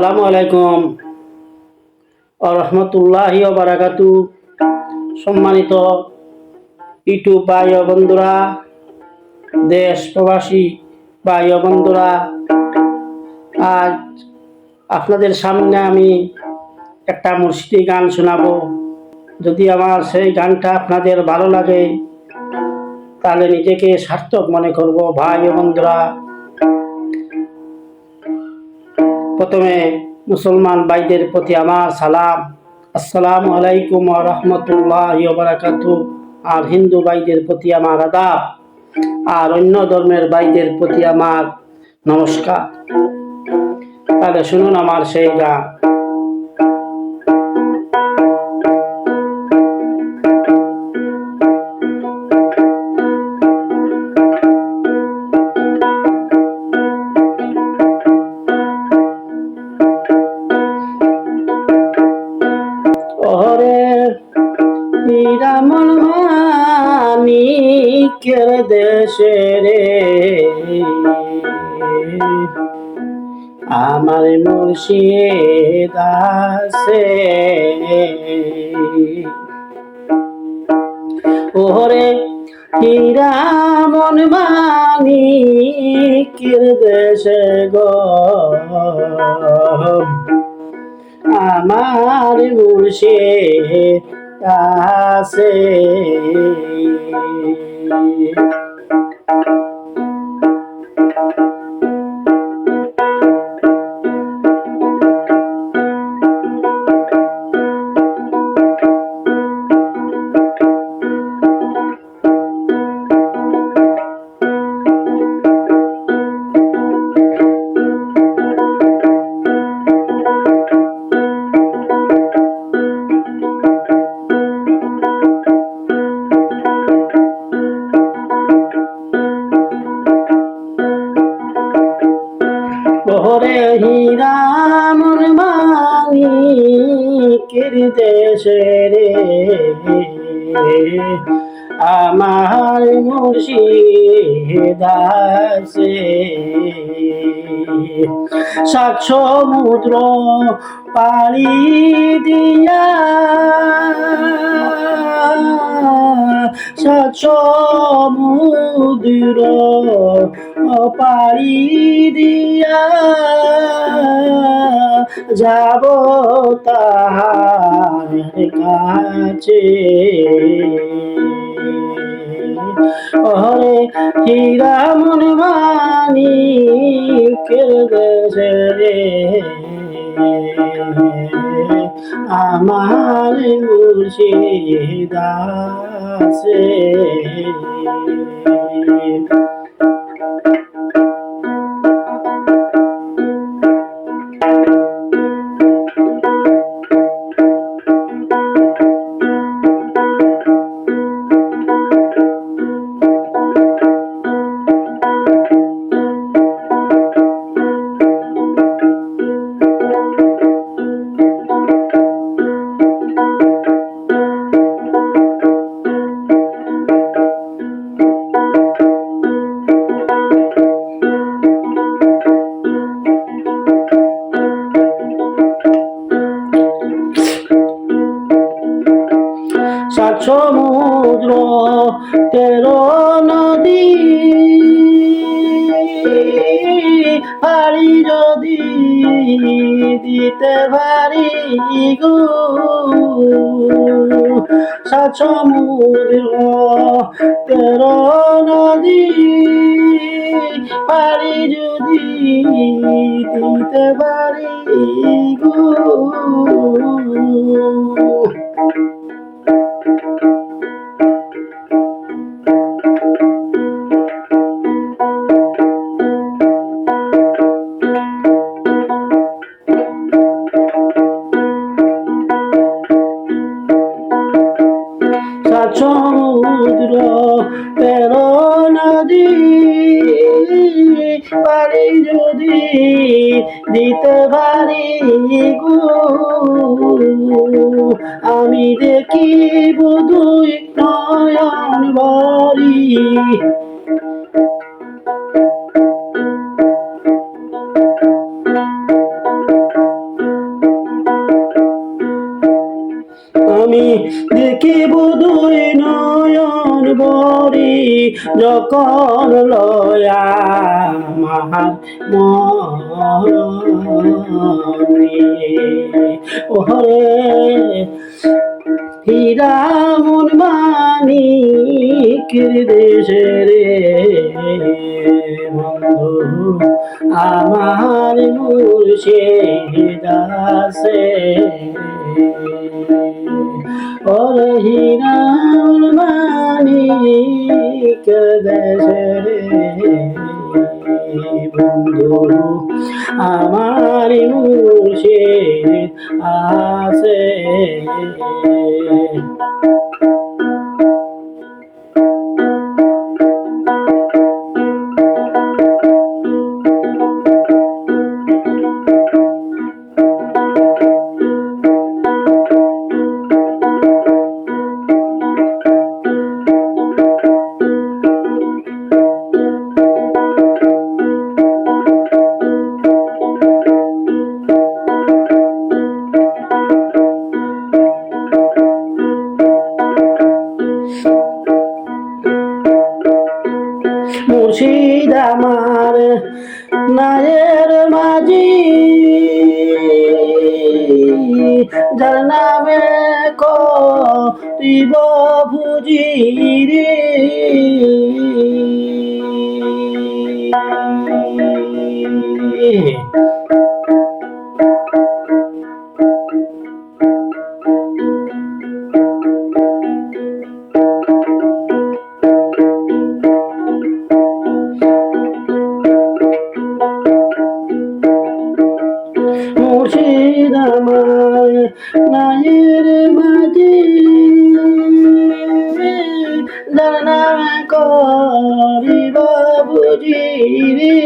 আসসালামু আলাইকুম। রহমতুল্লাহ বারাকাতু। সম্মানিত ইউটিউব ভাই বন্ধুরা, দেশ প্রবাসী ভাই বন্ধুরা, আজ আপনাদের সামনে আমি একটা মুর্শিদি গান শোনাবো। যদি আমার সেই গানটা আপনাদের ভালো লাগে, তাহলে নিজেকে সার্থক মনে করব ভাই বন্ধুরা। প্রথমে মুসলমান ভাইদের প্রতি আমার সালাম। আসসালাম আলাইকুম রহমতুল্লাহ বারাকাত আর হিন্দু ভাইদের প্রতি আমার আদাব। আর অন্য ধর্মের ভাইদের প্রতি আমার নমস্কার। তাহলে শুনুন আমার সেই গান। দেশে রে আমার মুর্শিদ আছে। ওরে হীরামন মানিকের দেশে গো। আমার মুর্শে আছে। Bye. ওরে হীরামন মানিকের দেশে রে। আমার মুর্শিদ আছে সাত সমুদ্র পাড়ি দিয়া সাত সমুদ্র পাড়ি দিয়া যাব তাহার কাছে। ওরে হীরামন মানিকের দেশে রে। আমার মুর্শিদ সমুদ্র, তেরো নদী। পারি যদি দিতে পারি গো সমুদ্র, তেরো নদী। পারি যদি দিতে পারি গো। সাত সমুদ্র তের নদী। পারি যদি দিতে পারি গো আমি দেখি বুধুই নয়ন বরি করল আমার মনে ওরে হীরা মন মানিকের দেশে রে বন্ধু আমার ওরে হীরা মানিক দেশে রে বন্ধু আমার মুর্শিদ আছে। রে।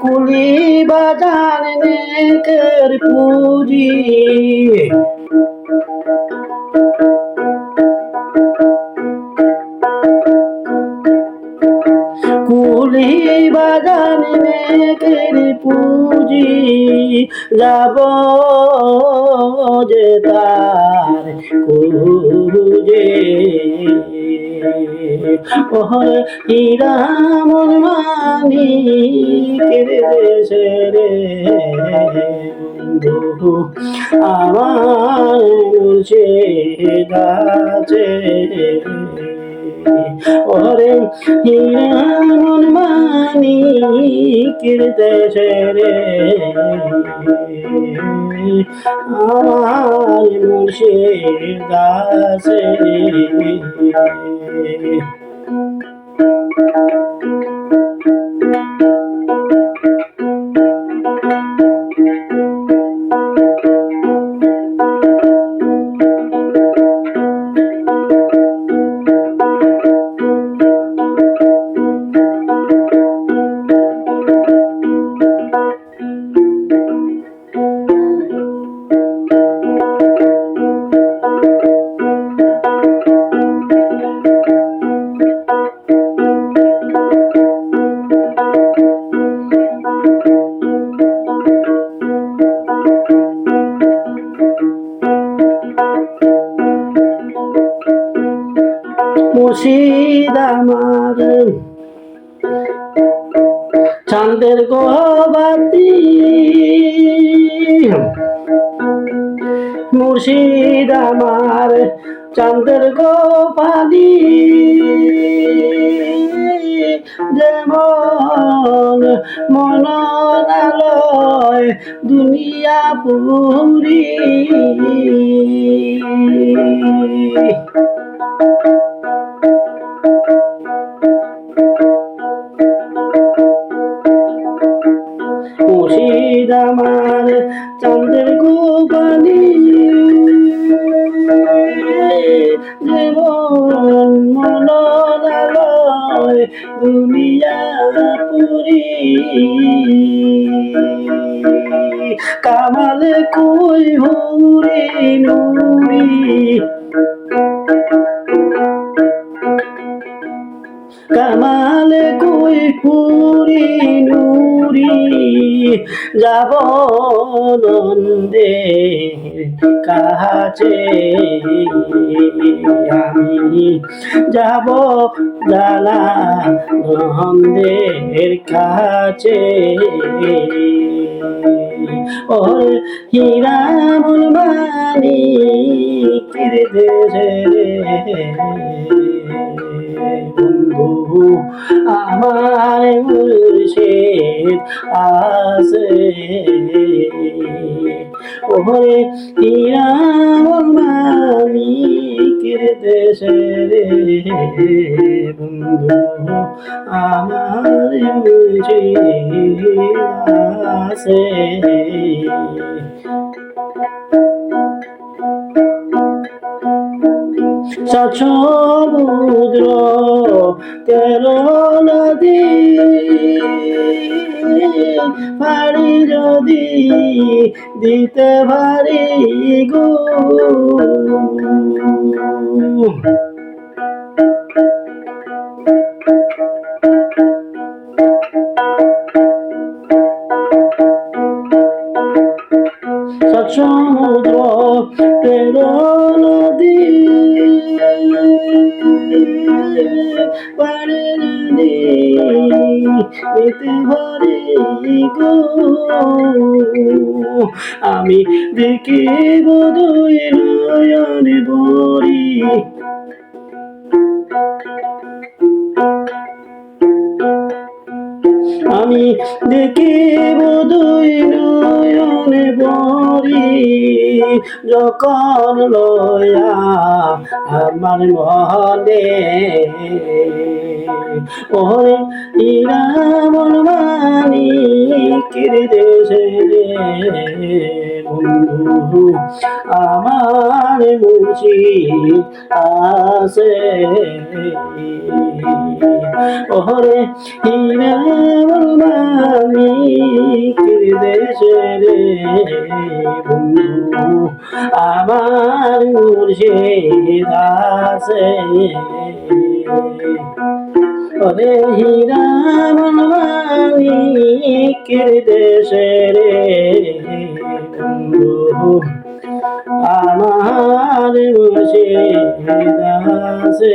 কুলি বাজার নেকের পুজি। কুলি বাগান মেঘের পুজি। যাব যে তার কুজে ওহর হীরামন মানি দেশে রে বন্ধু আমার গাছে ওরে হিরামন মানি দেশে রে আমার মুর্শিদ দাসে চাঁদের গোপালি যেমন মননালয় দুনিয়া পুরী। মুর্শিদ আমার চন্দ্রের গোপালি কামাল কই হুরে নুরি? কামাল কই হুরে নুরি? যাব নন্দে কাছে আমি যাব জালা নন্দের কাছে। ও হীরামুল মানি দেশে আমার মুর্শিদ আছে। ওরে হীরামুল মানিকের দেশে রে বন্ধু আমার মুর্শিদ আছে। সমুদ্র তের নদী পারি যদি দিতে পারি গো। সমুদ্র দেখিব দুই নয়নে বরি যখন লয়া আমার মনে। ওরে ইরামন মানি, কিরে দেশে বন্ধু, আমার মুর্শিদ আছে। ওরে হিরামন মানি কিরে দেশে রে বন্ধু আমার মুর্শিদ আছে। ওরে হীরামন মানিকের দেশে রে আমার মুর্শিদ আছে